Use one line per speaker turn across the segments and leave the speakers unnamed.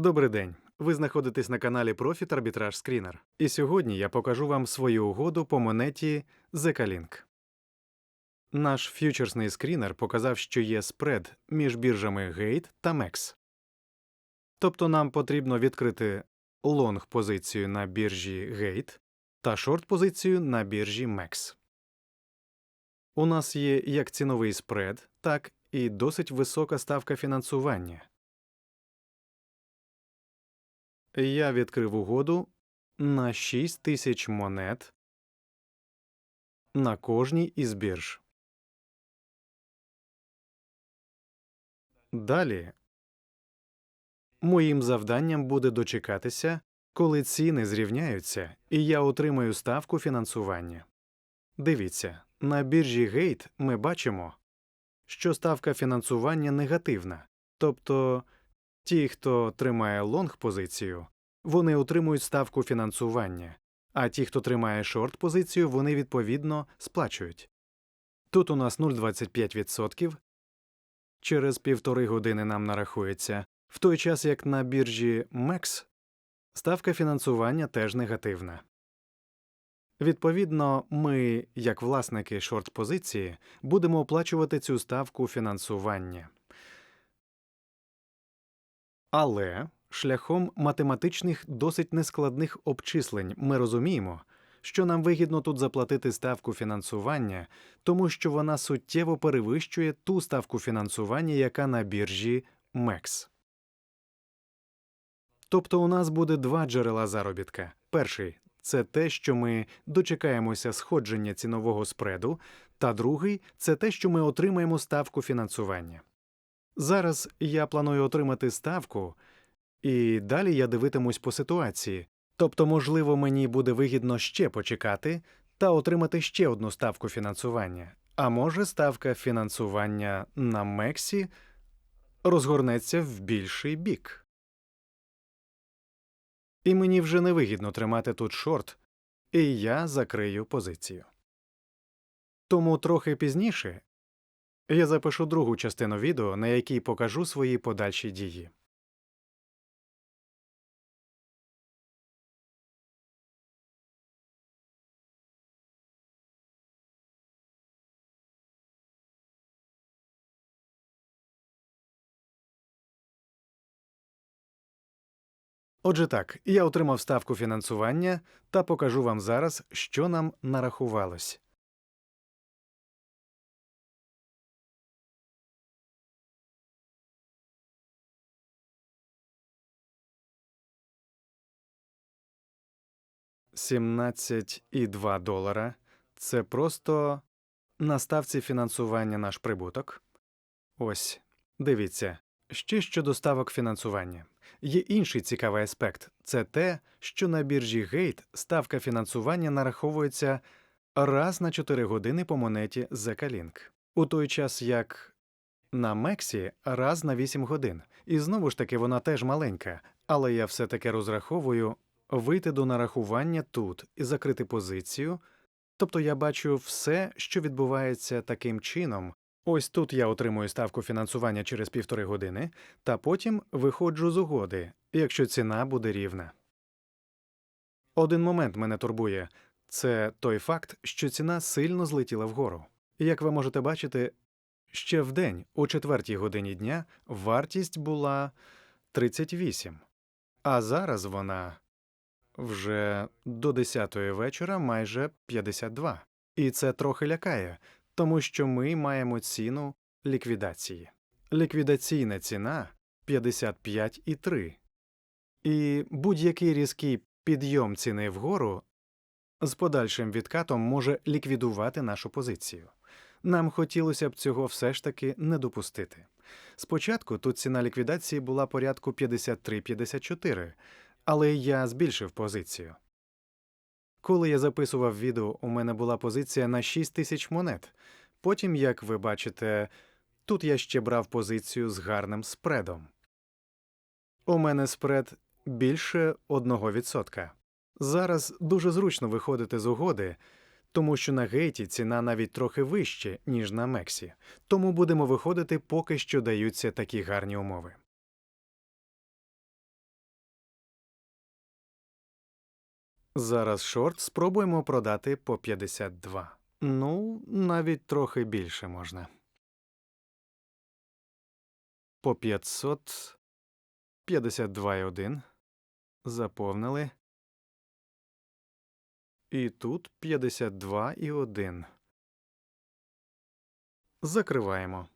Добрий день. Ви знаходитесь на каналі Profit Arbitrage Screener. І сьогодні я покажу вам свою угоду по монеті Zekalink. Наш ф'ючерсний скрінер показав, що є спред між біржами Gate та MEX. Тобто нам потрібно відкрити лонг позицію на біржі Gate та шорт позицію на біржі MEX. У нас є як ціновий спред, так і досить висока ставка фінансування. Я відкрив угоду на 6 тисяч монет на кожній із бірж. Далі моїм завданням буде дочекатися, коли ціни зрівняються, і я отримаю ставку фінансування. Дивіться, на біржі Gate ми бачимо, що ставка фінансування негативна, тобто Ті, хто тримає лонг позицію, вони отримують ставку фінансування, а ті, хто тримає шорт позицію, вони відповідно сплачують. Тут у нас 0,25%. Через півтори години нам нарахується, в той час як на біржі MEX ставка фінансування теж негативна. Відповідно, ми, як власники шорт позиції, будемо оплачувати цю ставку фінансування. Але шляхом математичних досить нескладних обчислень ми розуміємо, що нам вигідно тут заплатити ставку фінансування, тому що вона суттєво перевищує ту ставку фінансування, яка на біржі MEX. Тобто у нас буде два джерела заробітка. Перший це те, що ми дочекаємося сходження цінового спреду, та другий це те, що ми отримаємо ставку фінансування. Зараз я планую отримати ставку, і далі я дивитимусь по ситуації. Тобто, можливо, мені буде вигідно ще почекати та отримати ще одну ставку фінансування. А може, ставка фінансування на Мексі розгорнеться в більший бік. І мені вже не вигідно тримати тут шорт, і я закрию позицію. Тому трохи пізніше я запишу другу частину відео, на якій покажу свої подальші дії. Отже так, я отримав ставку фінансування та покажу вам зараз, що нам нарахувалось. Сімнадцять і два долара. Це просто на ставці фінансування наш прибуток. Ось, дивіться, ще щодо ставок фінансування. Є інший цікавий аспект це те, що на біржі Gate ставка фінансування нараховується раз на 4 години по монеті Zekalink, у той час як на Мексі раз на 8 годин. І знову ж таки вона теж маленька, але я все таки розраховую вийти до нарахування тут і закрити позицію. Тобто я бачу все, що відбувається таким чином. Ось тут я отримую ставку фінансування через півтори години, та потім виходжу з угоди, якщо ціна буде рівна. Один момент мене турбує це той факт, що ціна сильно злетіла вгору. Як ви можете бачити, ще в день, о четвертій годині дня, вартість була 38, а зараз вона вже до 10 вечора майже 52. І це трохи лякає, тому що ми маємо ціну ліквідації. Ліквідаційна ціна 55,3. І будь-який різкий підйом ціни вгору з подальшим відкатом може ліквідувати нашу позицію. Нам хотілося б цього все ж таки не допустити. Спочатку тут ціна ліквідації була порядку 53-54, але я збільшив позицію. Коли я записував відео, у мене була позиція на 6 тисяч монет. Потім, як ви бачите, тут я ще брав позицію з гарним спредом. У мене спред більше 1%. Зараз дуже зручно виходити з угоди, тому що на гейті ціна навіть трохи вище, ніж на Мексі, тому будемо виходити, поки що даються такі гарні умови. Зараз шорт спробуємо продати по 52. Ну, навіть трохи більше можна. По 500. 52,1. Заповнили. І тут 52,1. Закриваємо.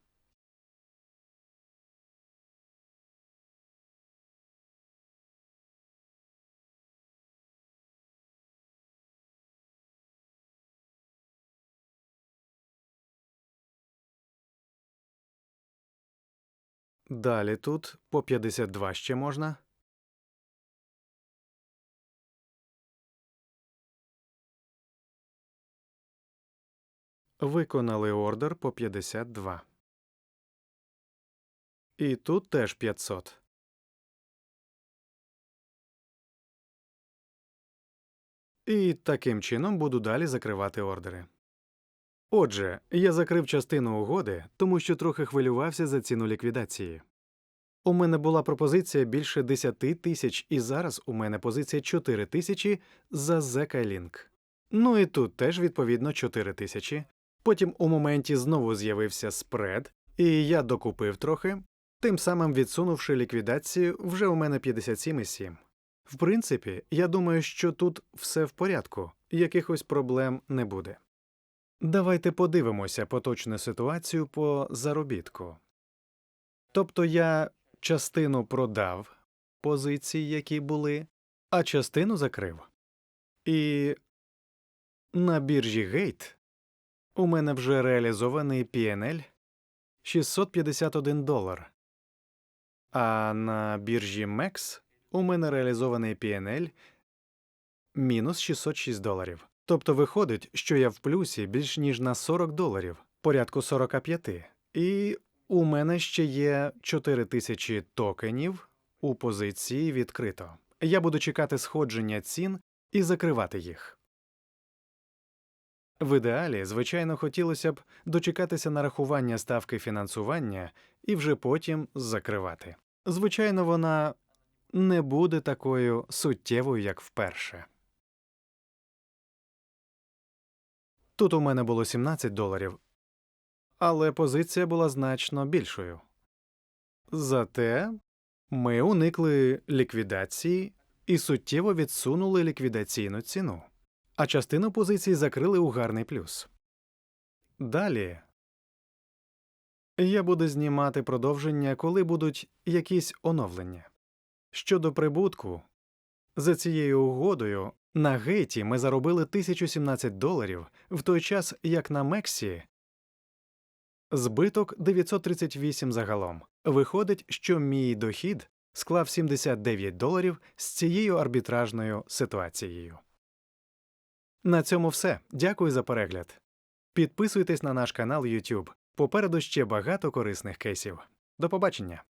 Далі тут по 52 ще можна. Виконали ордер по 52. І тут теж 500. І таким чином буду далі закривати ордери. Отже, я закрив частину угоди, тому що трохи хвилювався за ціну ліквідації. У мене була пропозиція більше 10 тисяч, і зараз у мене позиція 4 тисячі за Zeka-Link. Ну і тут теж відповідно 4 тисячі. Потім у моменті знову з'явився спред, і я докупив трохи, тим самим відсунувши ліквідацію, вже у мене 57,7. В принципі, я думаю, що тут все в порядку, якихось проблем не буде. Давайте подивимося поточну ситуацію по заробітку. Тобто я частину продав позицій, які були, а частину закрив. І на біржі Gate у мене вже реалізований PNL 651 долар, а на біржі MEX у мене реалізований PNL мінус 606 доларів. Тобто виходить, що я в плюсі більш ніж на 40 доларів, порядку 45. І у мене ще є 4 тисячі токенів у позиції відкрито. Я буду чекати сходження цін і закривати їх. В ідеалі, звичайно, хотілося б дочекатися нарахування ставки фінансування і вже потім закривати. Звичайно, вона не буде такою суттєвою, як вперше. Тут у мене було 17 доларів, але позиція була значно більшою. Зате ми уникли ліквідації і суттєво відсунули ліквідаційну ціну, а частину позицій закрили у гарний плюс. Далі я буду знімати продовження, коли будуть якісь оновлення. Щодо прибутку, за цією угодою на гейті ми заробили 1017 доларів, в той час як на Мексі збиток 938 загалом. Виходить, що мій дохід склав 79 доларів з цією арбітражною ситуацією. На цьому все. Дякую за перегляд. Підписуйтесь на наш канал YouTube. Попереду ще багато корисних кейсів. До побачення!